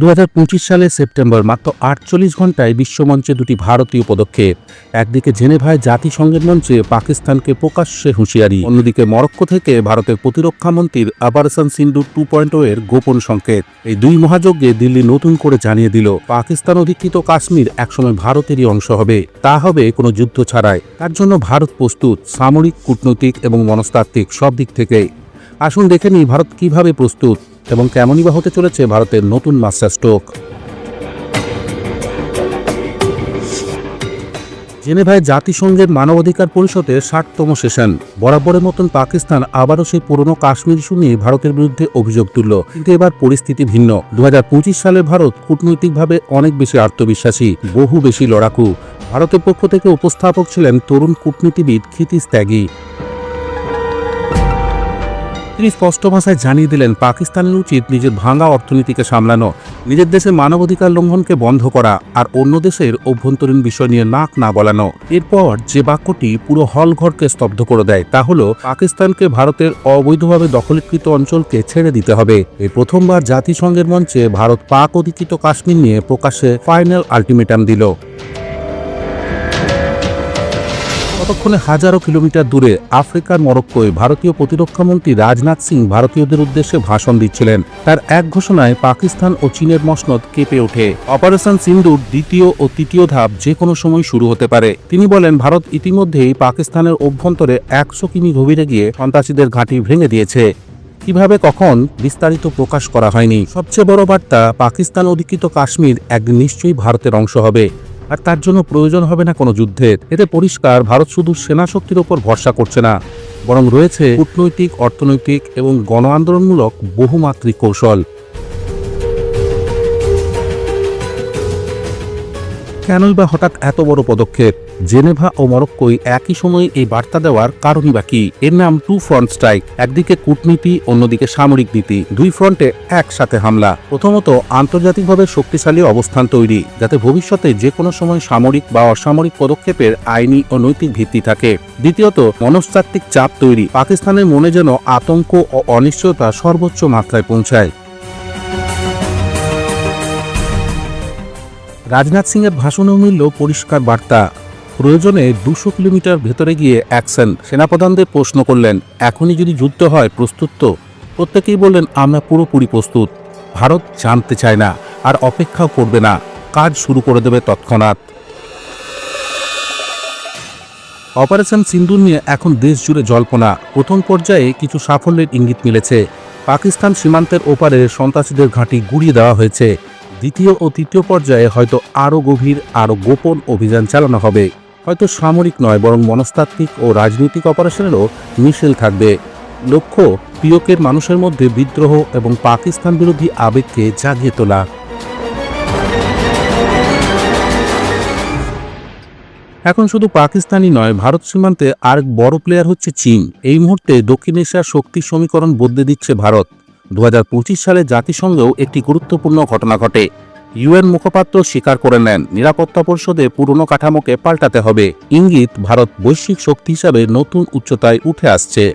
দু সালের সেপ্টেম্বর মাত্র আটচল্লিশ ঘন্টায় বিশ্বমঞ্চে দুটি ভারতীয় পদক্ষেপ একদিকে জেনেভায় জাতিসংঘের মঞ্চে পাকিস্তানকে প্রকাশ্যে হুঁশিয়ারি, অন্যদিকে মরক্কো থেকে ভারতের প্রতিরক্ষা মন্ত্রীর অপারেশন সিন্ধু টু পয়েন্ট এর গোপন সংকেত। এই দুই মহাযজ্ঞে দিল্লি নতুন করে জানিয়ে দিল, পাকিস্তান অধিকৃত কাশ্মীর একসময় ভারতেরই অংশ হবে, তা হবে কোনো যুদ্ধ ছাড়াই। তার জন্য ভারত প্রস্তুত, সামরিক, কূটনৈতিক এবং মনস্তাত্ত্বিক সব দিক থেকেই। আসুন দেখে নিই ভারত কীভাবে প্রস্তুত। এবং কেমনই বা হতে চলেছে ভারতের নতুন মাস্টার স্ট্রোক। জেনেভায় জাতিসংঘের মানবাধিকার পরিষদের ষাটতম সেশন। বরাবরের মতন পাকিস্তান আবারও সেই পুরনো কাশ্মীর ইস্যু নিয়ে ভারতের বিরুদ্ধে অভিযোগ তুলল। কিন্তু এবার পরিস্থিতি ভিন্ন। দু হাজার পঁচিশ সালে ভারত কূটনৈতিকভাবে অনেক বেশি আত্মবিশ্বাসী, বহু বেশি লড়াকু। ভারতের পক্ষ থেকে উপস্থাপক ছিলেন তরুণ কূটনীতিবিদ ক্ষিতিশ ত্যাগী। তিনি স্পষ্ট ভাষায় জানিয়ে দিলেন পাকিস্তানের উচিত নিজের ভাঙা অর্থনীতিকে সামলানো, নিজের দেশের মানবাধিকার লঙ্ঘনকে বন্ধ করা আর অন্য দেশের অভ্যন্তরীণ বিষয় নিয়ে নাক না বলানো এরপর যে বাক্যটি পুরো হলঘরকে স্তব্ধ করে দেয়, তা হল, পাকিস্তানকে ভারতের অবৈধভাবে দখলীকৃত অঞ্চলকে ছেড়ে দিতে হবে। এই প্রথমবার জাতিসংঘের মঞ্চে ভারত পাক অধিকৃত কাশ্মীর নিয়ে প্রকাশ্যে ফাইনাল আলটিমেটাম দিল। ততক্ষণে হাজারো কিলোমিটার দূরে আফ্রিকার মরক্কোয় ভারতীয় প্রতিরক্ষামন্ত্রী রাজনাথ সিং ভারতীয়দের উদ্দেশ্যে ভাষণ দিচ্ছিলেন। তার এক ঘোষণায় পাকিস্তান ও চীনের মসনদ কেঁপে ওঠে। অপারেশন সিন্ধুর দ্বিতীয় ও তৃতীয় ধাপ যে কোনো সময় শুরু হতে পারে। তিনি বলেন, ভারত ইতিমধ্যেই পাকিস্তানের অভ্যন্তরে একশো কিমি গভীরে গিয়ে সন্ত্রাসীদের ঘাঁটি ভেঙে দিয়েছে। কীভাবে, কখন, বিস্তারিত প্রকাশ করা হয়নি। সবচেয়ে বড় বার্তা, পাকিস্তান অধিকৃত কাশ্মীর একদিন নিশ্চয়ই ভারতের অংশ হবে। আর তার জন্য প্রয়োজন হবে না কোনো যুদ্ধের এতে পরিষ্কার, ভারত শুধু সেনা শক্তির ওপর ভরসা করছে না, বরং রয়েছে কূটনৈতিক, অর্থনৈতিক এবং গণ আন্দোলনমূলক বহুমাত্রিক কৌশল। কেনই বা হঠাৎ এত বড় পদক্ষেপ? জেনেভা ও মরক্কোই একই সময়ে এই বার্তা দেওয়ার কারণই বা কি? এর নাম টু ফ্রন্ট স্ট্রাইক, একদিকে কূটনীতি, অন্যদিকে সামরিক নীতি, দুই ফ্রন্টে একসাথে হামলা। প্রথমত, আন্তর্জাতিকভাবে শক্তিশালী অবস্থান তৈরি, যাতে ভবিষ্যতে যে কোনো সময় সামরিক বা অসামরিক পদক্ষেপের আইনি ও নৈতিক ভিত্তি থাকে। দ্বিতীয়ত, মনস্তাত্ত্বিক চাপ তৈরি, পাকিস্তানের মনে যেন আতঙ্ক ও অনিশ্চয়তা সর্বোচ্চ মাত্রায় পৌঁছায়। রাজনাথ সিংয়ের ভাষণেও মিলল পরিষ্কার বার্তা। প্রয়োজনে দুশো কিলোমিটার ভেতরে গিয়ে অ্যাকশন সেনাপ্রধানদের প্রশ্ন করলেন, এখনই যদি যুদ্ধ হয় প্রস্তুত তো? প্রত্যেকেই বললেন, আমরা পুরোপুরি প্রস্তুত। ভারত জানতে চায় না আর অপেক্ষাও করবে না। কাজ শুরু করে দেবে তৎক্ষণাৎ। অপারেশন সিন্ধু নিয়ে এখন দেশ জুড়ে জল্পনা। প্রথম পর্যায়ে কিছু সাফল্যের ইঙ্গিত মিলেছে। পাকিস্তান সীমান্তের ওপারে সন্ত্রাসীদের ঘাঁটি গুড়িয়ে দেওয়া হয়েছে। দ্বিতীয় ও তৃতীয় পর্যায়ে হয়তো আরও গভীর, আরও গোপন অভিযান চালানো হবে। হয়তো সামরিক নয়, বরং মনস্তাত্ত্বিক ও রাজনৈতিক অপারেশনেরও মিশেল থাকবে। লক্ষ্য পিওকের মানুষের মধ্যে বিদ্রোহ এবং পাকিস্তান বিরোধী আবেগকে জাগিয়ে তোলা। এখন শুধু পাকিস্তানই নয়, ভারত সীমান্তে আরেক বড় প্লেয়ার হচ্ছে চীন। এই মুহূর্তে দক্ষিণ এশিয়ার শক্তি সমীকরণ বদলে দিচ্ছে ভারত। দু হাজার পঁচিশ সালে জাতিসংঘেও একটি গুরুত্বপূর্ণ ঘটনা ঘটে। ইউএন মুখপাত্র স্বীকার করে নেন। নিরাপত্তা পরিষদে পুরনো কাঠামোকে পাল্টাতে হবে। ইঙ্গিত, ভারত বৈশ্বিক শক্তি হিসাবে নতুন উচ্চতায় উঠে আসছে।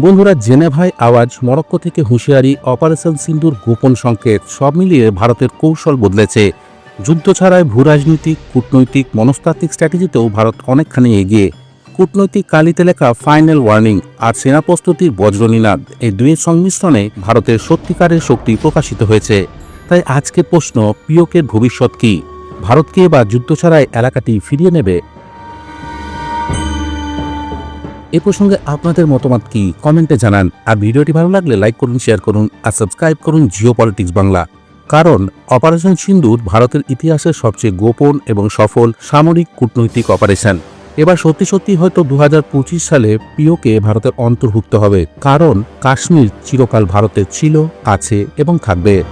বন্ধুরা, জেনেভায় আওয়াজ, মরক্কো থেকে হুঁশিয়ারি, অপারেশন সিন্ধুর গোপন সংকেত, সব মিলিয়ে ভারতের কৌশল বদলেছে। যুদ্ধ ছাড়াই ভূরাজনৈতিক, কূটনৈতিক, মনস্তাত্ত্বিক স্ট্র্যাটেজিতেও ভারত অনেকখানি এগিয়ে। কূটনৈতিক কালিতে লেখা ফাইনাল ওয়ার্নিং আর সেনা প্রস্তুতির বজ্রনীনাদ এই দুইয়ের সংমিশ্রণে ভারতের সত্যিকারের শক্তি প্রকাশিত হয়েছে। তাই আজকের প্রশ্ন পিওকের ভবিষ্যৎ কি? ভারতকে এবার যুদ্ধ ছাড়াই এলাকাটি ফিরিয়ে নেবে? এ প্রসঙ্গে আপনাদের মতামত কি? কমেন্টে জানান। আর ভিডিওটি ভালো লাগলে লাইক করুন, শেয়ার করুন আর সাবস্ক্রাইব করুন জিও পলিটিক্স বাংলা। কারণ অপারেশন সিন্দুর ভারতের ইতিহাসের সবচেয়ে গোপন এবং সফল সামরিক কূটনৈতিক অপারেশন। এবার সত্যি সত্যি হয়তো দু হাজার পঁচিশ সালে পিওকে ভারতের অন্তর্ভুক্ত হবে, কারণ কাশ্মীর চিরকাল ভারতের ছিল, আছে এবং থাকবে।